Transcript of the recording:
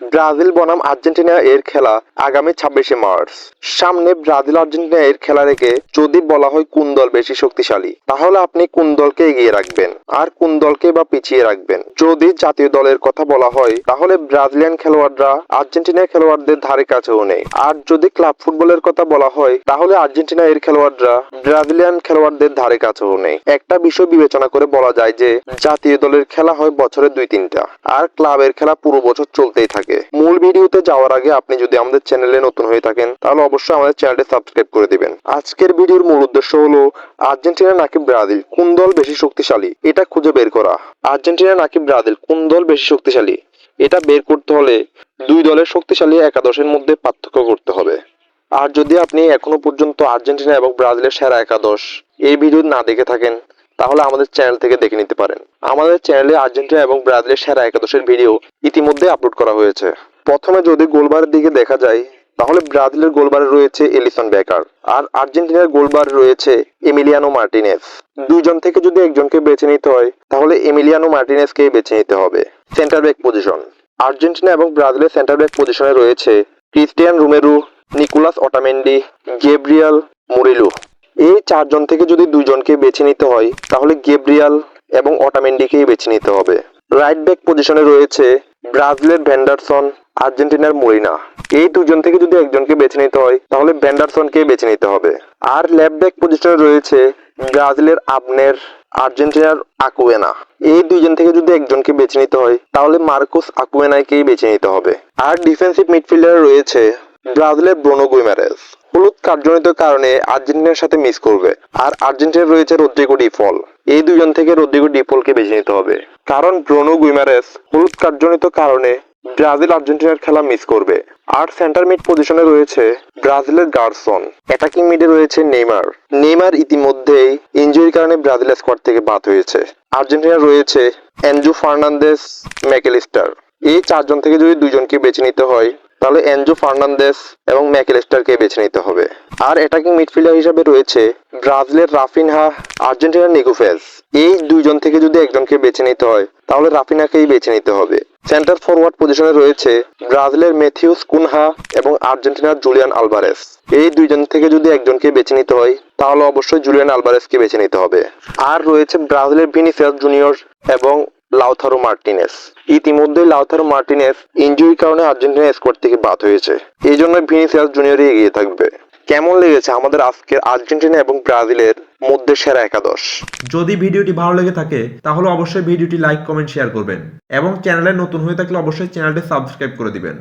Brazil বনাম Argentina এর খেলা আগামী ছাব্বিশে মার্চ। সামনে ব্রাজিল আর্জেন্টিনা এর খেলা রেখে যদি বলা হয় কোন দল বেশি শক্তিশালী, তাহলে আপনি কোন দলকে এগিয়ে রাখবেন আর কোন দলকে বা পিছিয়ে রাখবেন। যদি জাতীয় দলের কথা বলা হয়, তাহলে ব্রাজিলিয়ান খেলোয়াড়রা আর্জেন্টিনা খেলোয়াড়দের ধারে কাছেও নেই। আর যদি ক্লাব ফুটবলের কথা বলা হয়, তাহলে আর্জেন্টিনা এর খেলোয়াড়রা ব্রাজিলিয়ান খেলোয়াড়দের ধারে কাছেও নেই। একটা বিষয় বিবেচনা করে বলা যায় যে, জাতীয় দলের খেলা হয় বছরে দুই তিনটা আর ক্লাবের খেলা পুরো বছর চলতেই থাকে। মূল ভিডিওতে যাওয়ার আগে আপনি যদি আমাদের চ্যানেলে নতুন হয়ে থাকেন, তাহলে অবশ্যই আমাদের চ্যানেলটি সাবস্ক্রাইব করে দিবেন। আজকের ভিডিওর মূল উদ্দেশ্য হলো আর্জেন্টিনা নাকি ব্রাজিল? কোন দল বেশি শক্তিশালী? এটা খুঁজে বের করা। আর্জেন্টিনা নাকি ব্রাজিল? কোন দল বেশি শক্তিশালী? এটা বের করতে হলে দুই দলের শক্তিশালী একাদশের মধ্যে পার্থক্য করতে হবে। আর যদি আপনি এখনও পর্যন্ত আর্জেন্টিনা এবং ব্রাজিলের সেরা একাদশ এই ভিডিও না দেখে থাকেন তাহলে আমাদের চ্যানেল থেকে দেখে নিতে পারেন। আমাদের চ্যানেলে আর্জেন্টিনা এবং ব্রাজিলের সেরা একাদশের ভিডিও ইতিমধ্যে আপলোড করা হয়েছে। প্রথমে যদি গোলবারের দিকে দেখা যায়, তাহলে ব্রাজিলের গোলবারে রয়েছে এলিসন বেকার আর আর্জেন্টিনার গোলবারে রয়েছে এমিলিয়ানো মার্টিনেস। দুইজন থেকে যদি একজনকে বেছে নিতে হয়, তাহলে এমিলিয়ানো মার্টিনেসকে বেছে নিতে হবে। সেন্টার ব্যাক পজিশন আর্জেন্টিনা এবং ব্রাজিলের সেন্টার ব্যাক পজিশনে রয়েছে Cristian Romero, Nicolas Otamendi, Gabriel Murillo. এই চারজন থেকে যদি দুইজনকে বেছে নিতে হয়, তাহলে গেব্রিয়াল এবং অটামেন্ডিকেই বেছে নিতে হবে। রাইট ব্যাক পজিশনে রয়েছে ব্রাজিলের ভ্যান্ডারসন, আর্জেন্টিনার মরিনা। এই দুজন থেকে যদি একজনকে বেছে নিতে হয়, তাহলে ভ্যান্ডারসনকে বেছে নিতে হবে। আর লেফট ব্যাক পজিশনে রয়েছে ব্রাজিলের আবনের, আর্জেন্টিনার আকুয়েনা। এই দুইজন থেকে যদি একজনকে বেছে নিতে হয়, তাহলে মার্কোস আকুয়েনাকেই বেছে নিতে হবে। আর ডিফেন্সিভ মিডফিল্ডার রয়েছে ব্রাজিলের ব্রোনো গুইমারেস হলুদ কার্যজনিত কারণে আর্জেন্টিনার সাথে মিস করবে, আর আর্জেন্টিনার রয়েছে রদ্রিগো ডিফল এই দুজন থেকে রদ্রিগো ডিফলকে বেছে নিতে হবে। কারণ ব্রোনো গুইমারেস হলুদ কার্যজনিত কারণে ব্রাজিল আর্জেন্টিনার খেলা মিস করবে, আর সেন্টার মিড পজিশনে রয়েছে ব্রাজিলের গার্সন। অ্যাটাকিং মিডে রয়েছে নেইমার। নেইমার ইতিমধ্যেই ইঞ্জুরির কারণে ব্রাজিল স্কোয়াড থেকে বাদ হয়েছে। আর্জেন্টিনা রয়েছে এনজু ফার্নান্দেস ম্যাকেলিস্টার। এই চারজন থেকে যদি দুজনকে বেছে নিতে হয় তাহলে এনজো ফার্নান্দেস এবং ম্যাকেলেস্টারকে বেছে নিতে হবে। আর অ্যাটাকিং মিডফিল্ডার হিসাবে রয়েছে? ব্রাজিলের রাফিনহা, আর্জেন্টিনার নিকোফেস। এই দুইজন থেকে যদি একজনকে বেছে নিতে হয়, তাহলে রাফিনাকেই বেছে নিতে হবে। সেন্টার ফরওয়ার্ড পজিশনে রয়েছে ব্রাজিলের মেথিউস কুনহা এবং আর্জেন্টিনার জুলিয়ান আলভারেস। এই দুইজন থেকে যদি একজনকে বেছে নিতে হয়, তাহলে অবশ্যই জুলিয়ান আলভারেসকে বেছে নিতে হবে। আর রয়েছে ব্রাজিলের ভিনিসিয়াস জুনিয়র এবং লাউথারো মার্টিনেস। ইতিমধ্যে লাউথারো মার্টিনেস ইঞ্জুরির কারণে আর্জেন্টিনা স্কোয়াড থেকে বাদ হয়েছে। এই জন্য ভিনিসিয়াস জুনিয়রই এগিয়ে থাকবে। কেমন লেগেছে আমাদের আজকের আর্জেন্টিনা এবং ব্রাজিলের মধ্যে সেরা একাদশ? যদি ভিডিওটি ভালো লেগে থাকে, তাহলে অবশ্যই ভিডিওটি লাইক, কমেন্ট, শেয়ার করবেন। এবং চ্যানেলে নতুন হয়ে থাকলে অবশ্যই চ্যানেলটি সাবস্ক্রাইব করে দিবেন।